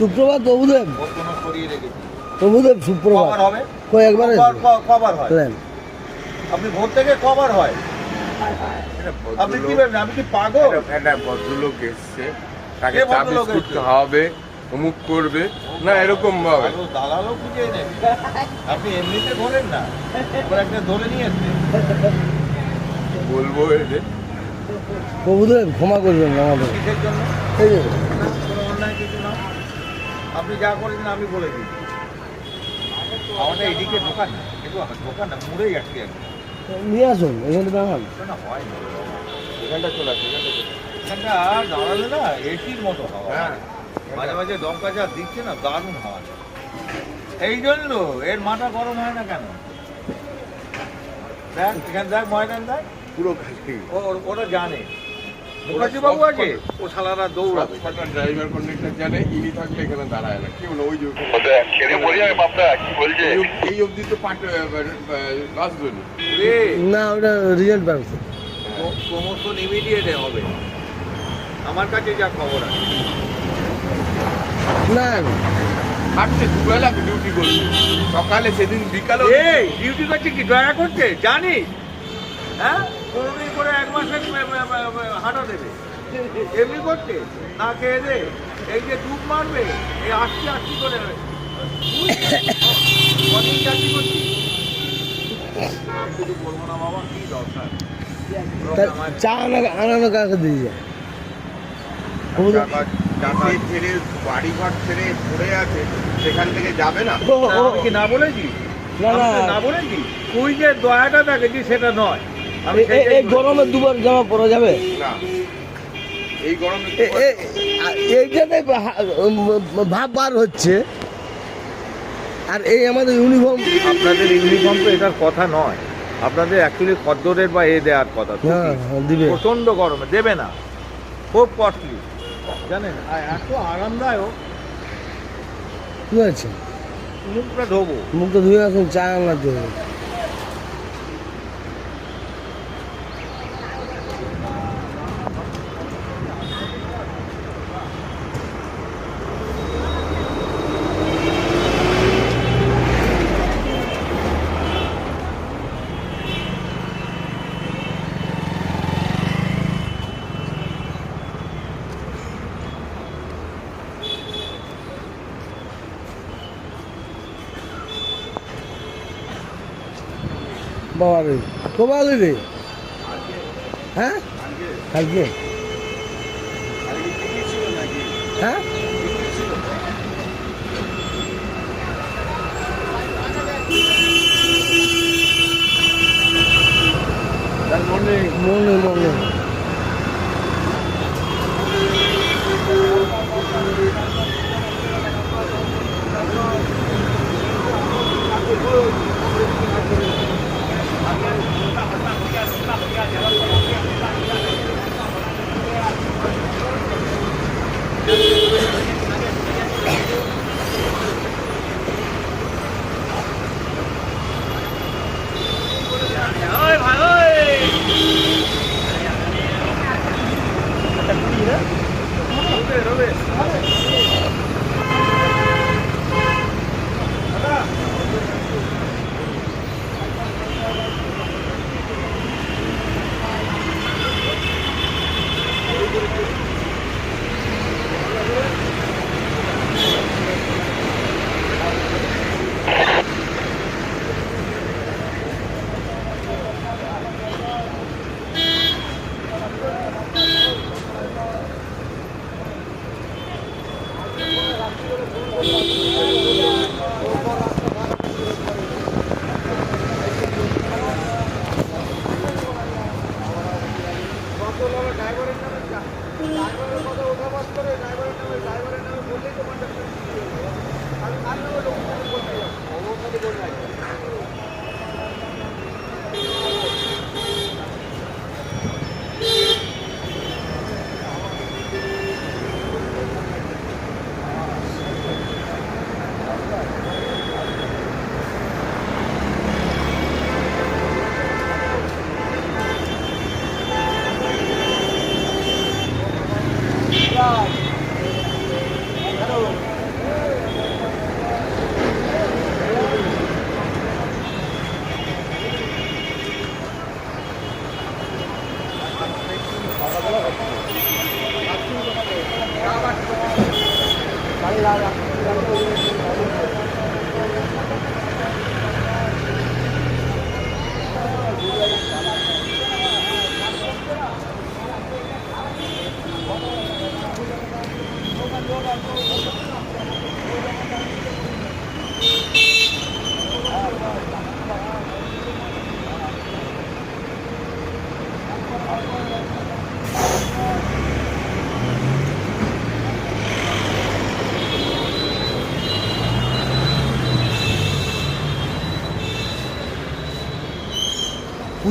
সুপ্রভাত প্রভুদেব ওর প্রভুদেব সুপ্রভাত হবে? একবার কবার- হয়? আপনি ভোর থেকে কবার হয়? আপনি কি ভাবেন? আমি কি পাগল? একটা- ভদ্রলোক এসছে। তাকে চা বিস্কুট? খাওয়াবে অমুক করবে। না এরকম ভাবে। আরও দালালও খুঁজে নেন আপনি এমনিতে ধরেন না। এবার একটা ধরে নিয়ে এসছে। বলব এলে প্রভুদেব ক্ষমা করবেন আমাদের। এই আপনি যা করেছেন আমি বলে দিই। আমাদের এদিকে ঢোকান না একটু ঢোকান না মুড়েই আটকে একদম। নিয়ে আসুন এখানে দাঁড়ান। না হয় না। এখানটা চলে আসে এখানটা এখানটা দাঁড়ালে না এসির মতো হাওয়া। হ্যাঁ। মাঝে মাঝে দমকা যা দিচ্ছে না দারুণ হাওয়া। এই জন্য এর মাথা গরম হয় না কেন? দেখ এখানে দেখ ময়দান দেখ। পুরো ও ওর- জানে। বাবু আছে ও শালারা দৌড়াবে। ড্রাইভার কন্ডাক্টর জানে ইনি থাকলে এখানে দাঁড়ায় না। কি হলো? ওই যে এই- এই অবধি তো পাট বাস ধরি রে! না ওটা ব্যবস্থা প্রমোশন ইমিডিয়েটে হবে। আমার কাছে যা খবর আছে। না হাঁটছে দুবেলা ডিউটি করছে। সকালে সেদিন বিকালে ডিউটি করছে কি? দয়া করছে? জানিস? হ্যাঁ? করে এক মাসে হাঁটা দেবে। এমনি করছে না খেয়ে দে এই যে ডুব মারবে এই আস্তে আস্তে করে কদিন চাকরি করছি। শুধু বলব না বাবা কি দরকার? চা আনানো কাকে দিয়ে যায়? ছেড়ে ছেড়ে পড়ে আছে সেখান থেকে যাবে না? কি না বলেছি? না বলেছি? তুই যে দয়াটা দেখেছি সেটা নয়। আমি এই গরমে দুবার জামা পরা যাবে? না। এই গরমে এইটাতে ভাব বার হচ্ছে। আর এই আমাদের ইউনিফর্ম আপনাদের ইউনিফর্ম তো এটার কথা নয়। আপনাদের অ্যাকচুয়ালি খদ্দরের বা এ দেওয়ার কথা। হ্যাঁ হ্যাঁ, দিবে। প্রচণ্ড গরমে। দেবে না। খুব কস্টলি জানেন? এত আরামদায়ক। কি আছে মুখটা ধোবো। মুখটা ধুয়ে আসুন চা আনার জন্য। বাবা রে ভালো রে। হ্যাঁ? কালকে? হ্যাঁ? আমি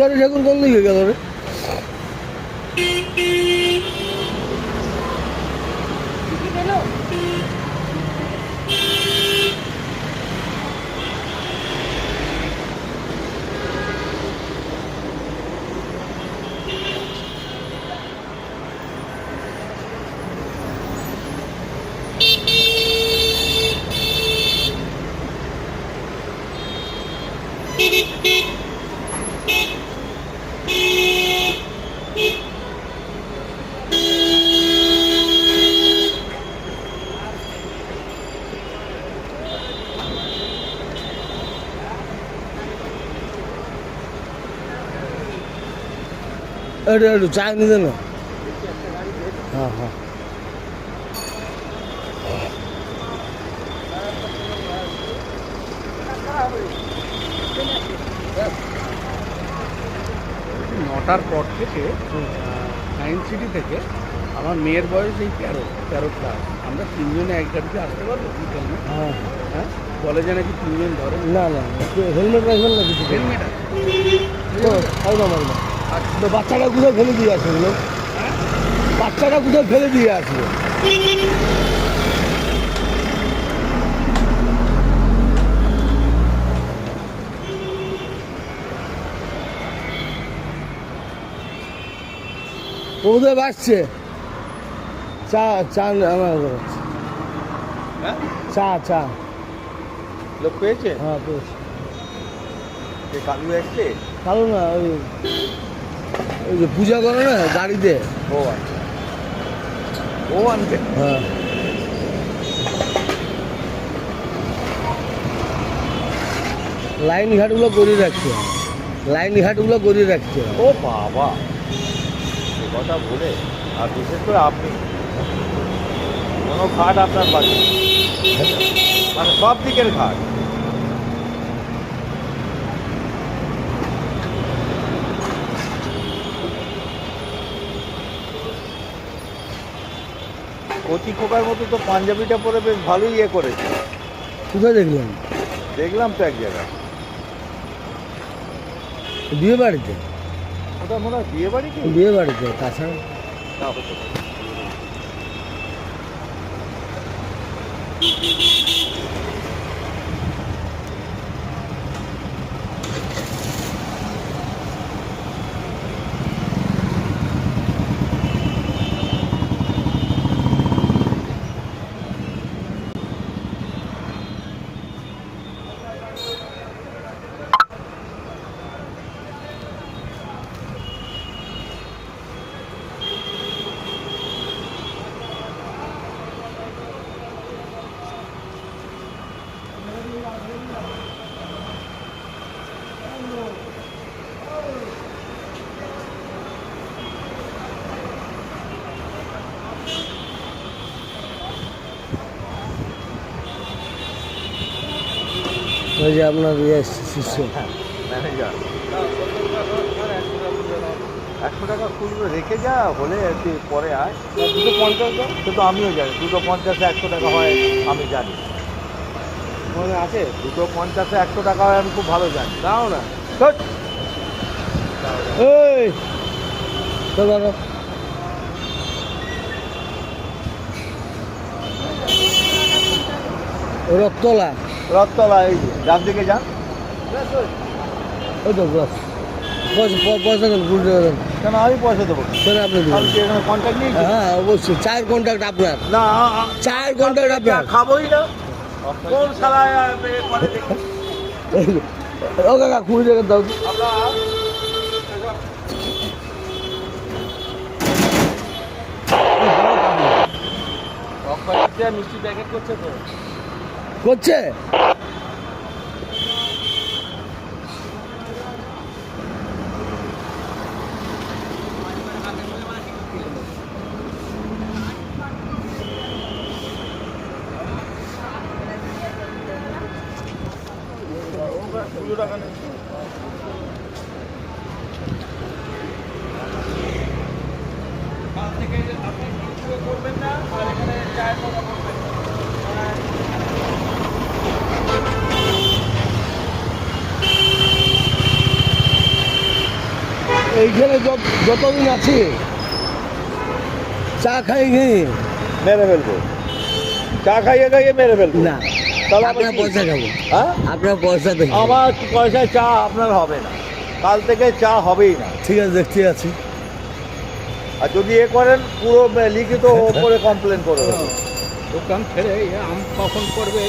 শিকারি ঠাকুর কোন দিকে গেল রে। একটু একটু চা নিতে না। হ্যাঁ হ্যাঁ। নটার পর থেকে সায়েন্স সিটি থেকে আমার মেয়ের বয়স এই তেরো তেরো ক্লাস আমরা তিনজনে এক গাড়িতে আসতে পারব বিকেল? হ্যাঁ। হ্যাঁ? কলেজে নাকি তিনজন ধরে। না না হেলমেট রাখবেন না কিছু? হেলমেট আছে। তো বাচ্চাটা কোথায় ফেলে দিয়ে আসবে লোক বাচ্চাটা কোথায় ফেলে দিয়ে আসবে ওদের বাসছে চা চা আমার হ্যাঁ? চা চা। লোক পেয়েছে? হ্যাঁ যে কালু এসছে কারণ না ওই ওই যে পূজা করে না গাড়িতে? ও আচ্ছা ও আনছে হ্যাঁ। লাইন ঘাটগুলো করে রাখছে। লাইন ঘাটগুলো করে রাখছে। ও বাবা সে কথা বলে আর বিশেষ করে আপনি। কোনো ঘাট আপনার বাকি মানে সব দিকের ঘাট কচি খোকার মতো তো পাঞ্জাবিটা পরে বেশ ভালোই ইয়ে করেছে। কোথায় দেখলাম দেখলাম তো এক জায়গায়। বিয়ে বাড়িতে ওটা মনে হয় বিয়ে বাড়ি কি বিয়ে বাড়িতে তাছাড়া? তা হতে পারে। ওই যে আপনার ইয়ে শিষ্য। ম্যানেজার। একশো টাকা খুচরো রেখে যা হলে তুই পরে আয়। দুটো পঞ্চাশ সে তো আমিও জানি দুটো পঞ্চাশে একশো টাকা হয় আমি জানি। মনে আছে? দুটো পঞ্চাশে একশো টাকা হয় আমি খুব ভালো জানি। দাও না। এই। তো দাদা রক্তলা রথতলা এই ডান দিকে যান। ওই তো বাস। পয়সা দেন কেন আমি পয়সা দেবো। না। আপনি এখানে কন্ট্যাক্ট নিয়েছি? হ্যাঁ অবশ্যই। চার কন্ট্যাক্ট আপনার। না চার কন্ট্যাক্ট আপনার। খাবোই না। কোন দেখি? ও কাকা কুড়ি টাকা দাও। মিষ্টি প্যাকেট করছে তো। করছে? ওটা নেই যতদিন আছি চা খাই খাই মেরে ফেলব। চা খাইয়ে খাইয়ে মেরে ফেলব। না তাহলে আপনার পয়সা খাব। হ্যাঁ? আপনার পয়সা দেখি আমার পয়সায় চা আপনার হবে না। কাল থেকে চা হবেই না। ঠিক আছে দেখতে আছি। আর যদি এ করেন পুরো লিখিত করে কমপ্লেন করে দেবো। দোকান ছেড়ে আম কখন করবে।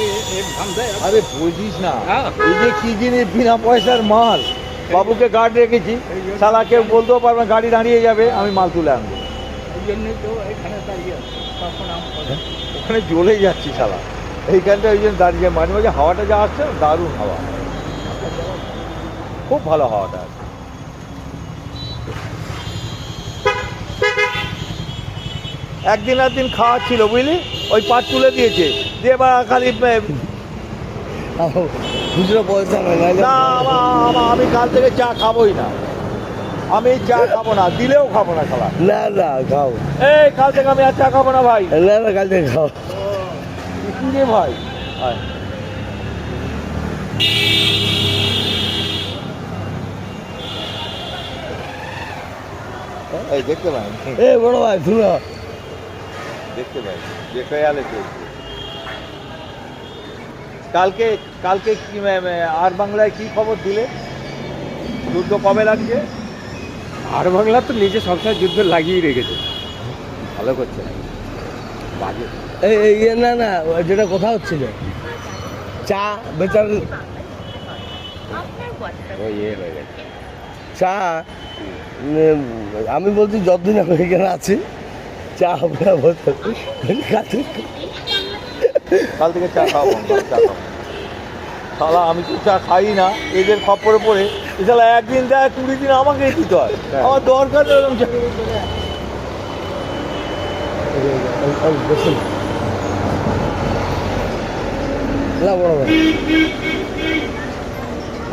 আরে বুঝিস না। হ্যাঁ। এই যে কি জিনিস বিনা পয়সার মাল? বাবুকে গার্ড রেখেছি। সালা কেউ বলতেও পারবে গাড়ি দাঁড়িয়ে যাবে, আমি মাল তুলে আনব। ওখানে জ্বলে যাচ্ছি সালা এইখানটা ওই জন্য দাঁড়িয়ে মাঝে মাঝে হাওয়াটা যা আসছে, দারুণ হাওয়া। খুব ভালো হাওয়াটা আছে। একদিন একদিন খাওয়া ছিল, বুঝলি? ওই পাট তুলে দিয়েছে। দিয়ে এবার খালি খুচরো পয়সা নাই না আমা- কাল থেকে চা খাবোই না। আমি চা খাব না দিলেও খাব না খালা। না না খাও এই কাল থেকে আমি আর চা খাব না ভাই। না না কাল থেকে খাও কি রে ভাই দেখতে পাই। এ বড় ভাই শুনো। দেখতে পাই। যে খেয়ালে চলছে কালকে কালকে কি ম্যাম, আর বাংলায় কি খবর দিলে? যুদ্ধ কবে লাগছে আর বাংলা তো নিজে সবসময় যুদ্ধ লাগিয়ে রেখেছে। ভালো করছে। না বাজে। এই এই ইয়ে না না যেটা কথা হচ্ছিল। চা বেচার ইয়ে হয়ে গেছে। চা আমি বলছি যতদিন আমি এখানে আছি চা হবে না কাল থেকে চা খাওয়াবো চা খাব শালা আমি তো চা খাই না এদের খপ্পরে পড়ে। এ শালা একদিন দেয় কুড়ি দিন আমাকে দিতে হয়। হ্যাঁ। আমার দরকার এরকম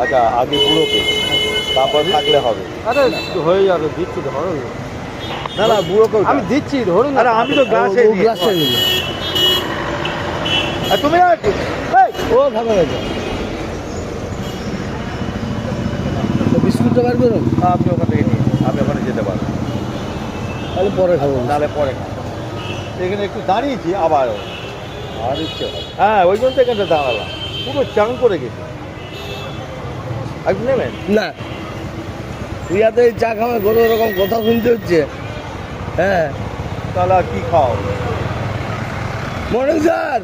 আচ্ছা আগে বুড়োকে তারপর থাকলে হবে। আরে হয়ে যাবে দিচ্ছি ধরুন না না বুড়োকে আমি দিচ্ছি ধরুন আরে আমি তো গ্লাসে গ্লাসে আর তুমি না ও খাবে গেছে বিস্কুটটা বার করুন। আপনি ওখান থেকে আপনি ওখানে যেতে পারবেন তাহলে পরে খাব। নাহলে পরে খান। এখানে একটু দাঁড়িয়েছি আবার আর ইচ্ছে হ্যাঁ ওই জন্য তো এখানটা দাঁড়ালাম। পুরো চাং করে গেছে। আপনি নেবেন? না। ইয়াতে এই চা খাওয়া কোনো রকম কথা শুনতে হচ্ছে। হ্যাঁ। তাহলে আর কি খাও? Morning sir!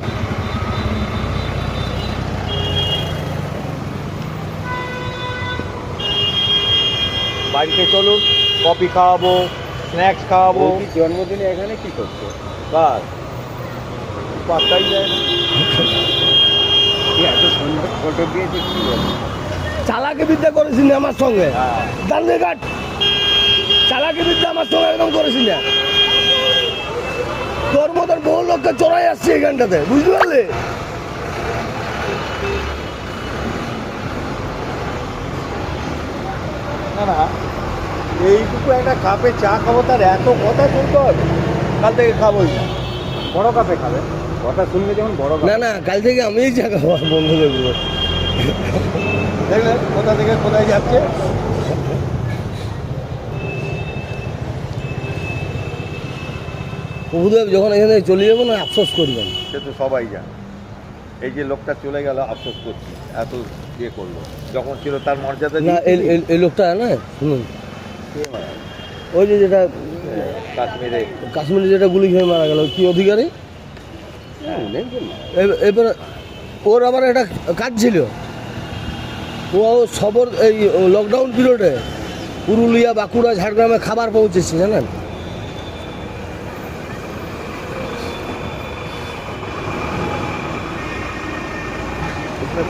বাড়িতে চলুন কফি খাওয়াবো স্ন্যাক্স খাওয়াবো। জন্মদিনে এখানে কি করছে? কার পাত্তাই যায় এত সুন্দর ফটো দিয়েছে কি বলব? চালাকি বিদ্যা করেছি না আমার সঙ্গে? হ্যাঁ। দান্ডে কাট। চালাকি বিদ্যা আমার সঙ্গে একদম করেছি না। তোর মতন বহু লোককে চড়াই আসছে এখানটাতে বুঝতে পারলি? না না। এইটুকু একটা কাপে চা খাব তার এত কথা শুনতে হবে। কাল থেকে খাবোই। না বড় কাপে খাবে। কথা শুনলে যেমন বড় না না কাল থেকে আমিই চা খাব বন্ধুদের দেখলেন কোথা থেকে কোথায় যাচ্ছে? প্রভুদেব যখন এখানে চলে যাব না আফসোস করবেন। সে তো সবাই জানে। এই যে লোকটা চলে গেল আফসোস করছে। এত ইয়ে করল। যখন ছিল তার মর্যাদা না এই লোকটা না শুনুন? ওই যে যেটা কাশ্মীরে। কাশ্মীরে যেটা গুলি খেয়ে মারা গেল কি অধিকারী? এ- এবার ওর আবার একটা কাজ ছিল। ও সবর এই লকডাউন পিরিয়ডে পুরুলিয়া বাঁকুড়া ঝাড়গ্রামে খাবার পৌঁছেছে জানেন?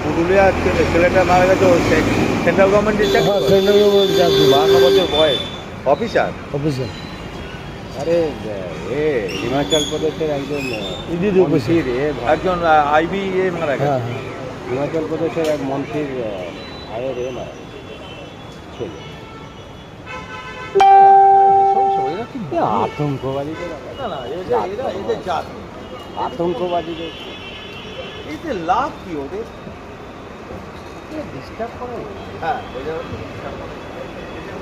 পুরুলিয়া ছেলে- ছেলেটা মারা গেছে সেন্ট্রাল গভর্নমেন্টের হ্যাঁ সেন্ট্রাল গভর্নমেন্ট চাকরি বাহান্ন বছর বয়স। অফিসার? অফিসে আরে এ হিমাচল প্রদেশের একজন মন্ত্রীর একজন আইবি এ মারা গেছে। হ্যাঁ হ্যাঁ। হিমাচল প্রদেশের এক মন্ত্রীর ভাইয়ের এ মারা। ছেলে আতঙ্কবাদীদের। আতঙ্কবাদীদের লাভ কি ওদের? ডিস্টার্ব করে? হ্যাঁ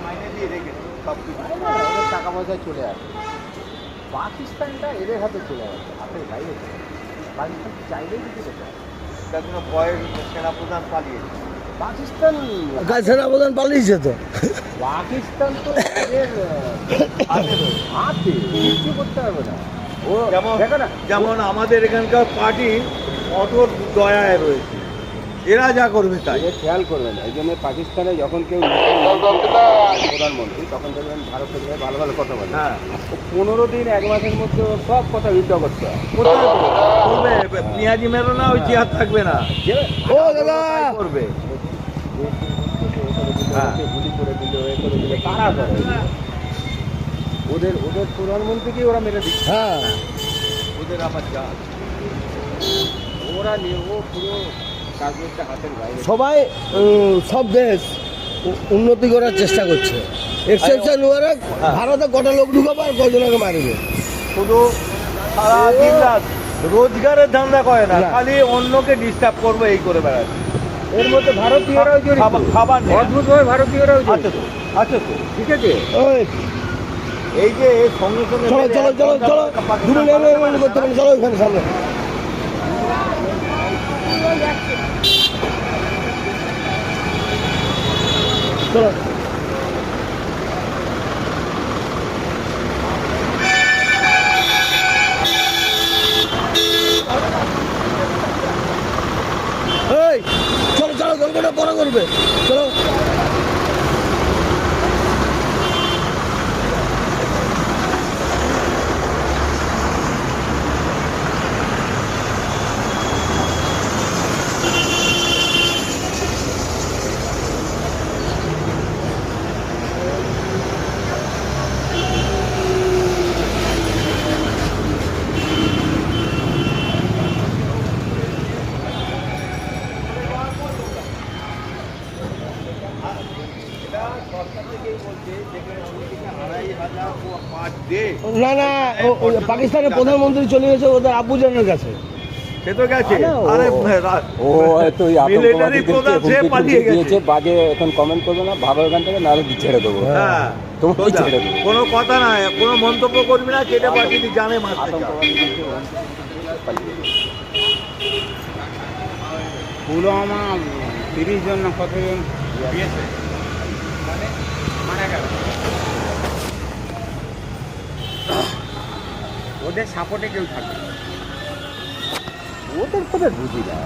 মাইনে দিয়ে রেখেছে সব কিছু টাকা পয়সা চলে আসে। পাকিস্তানটা এদের হাতে চলে গেছে হাতের বাইরে পাকিস্তান চাইলেই কিছু করতে না। তার জন্য ভয়ের সেনাপ্রধান পালিয়েছে পাকিস্তান কাজ সেনাপ্রধান পালিয়েছে তো। পাকিস্তান তো এদের আহ, হাতে কিছু করতে পারবে না। ও যেমন যেমন আমাদের এখানকার পার্টি অটোর দয়ায় রয়েছে। এরা যা করবে তাই। খেয়াল করবেন এই জন্য পাকিস্তানে যখন কেউ প্রধানমন্ত্রী তখন দেখবেন ভারতের হয়ে ভালো ভালো কথা বলে। হ্যাঁ। পনেরো দিন এক মাসের মধ্যে সব কথা উইথড্র করতে হয়। পেঁয়াজি মেরো না ওই চেয়ার থাকবে না। ও দাদা! করবে। হ্যাঁ। গুলি করে দিল এ করে দিল কারা করে ওদের ওদের প্রধানমন্ত্রীকে ওরা মেরে দিচ্ছে। হ্যাঁ। ওদের আমার যা ওরা নিয়ে ও পুরো সবাই সব দেশ উন্নতি করার চেষ্টা করছে। এক্সেপশন ওরা ভারতে কটা লোক ঢুকাবো আর কজনকে মারবে? শুধু সারা দিন রাত রোজগারের ধান্দা করে না। খালি অন্যকে ডিস্টার্ব করবে এই করে বেড়াচ্ছে। এর মধ্যে ভারতীয়রাও জড়িত। খাবার-। অদ্ভুতভাবে ভারতীয়রাও আছে জড়িত তো আছে তো ঠিক আছে? ওই। এই যে সঙ্গে সঙ্গে চলো চলো চলো চলো। দূরে নেমে নেমে করতে পারেন চলো এখানে চলো চলো চলো গল্পটা বড় করবে। চলো। না না পাকিস্তানের প্রধানমন্ত্রী চলে গেছে ওদের আবুজানের কাছে। সে তো গেছে। আরে ও- বাজে এখন কমেন্ট করবে না ভালো এখান থেকে নাহলে ছেড়ে দেবো। হ্যাঁ। দেবো। কোনো কথা নাই কোনো মন্তব্য করবি না কেটে পাঠিয়ে জানে মারতে। পুলওয়ামা তিরিশ জন না কতজন? দিয়েছে মারা গেল ওদের সাপোর্টে কেউ থাকবে। ওদের কোথায় বুঝি না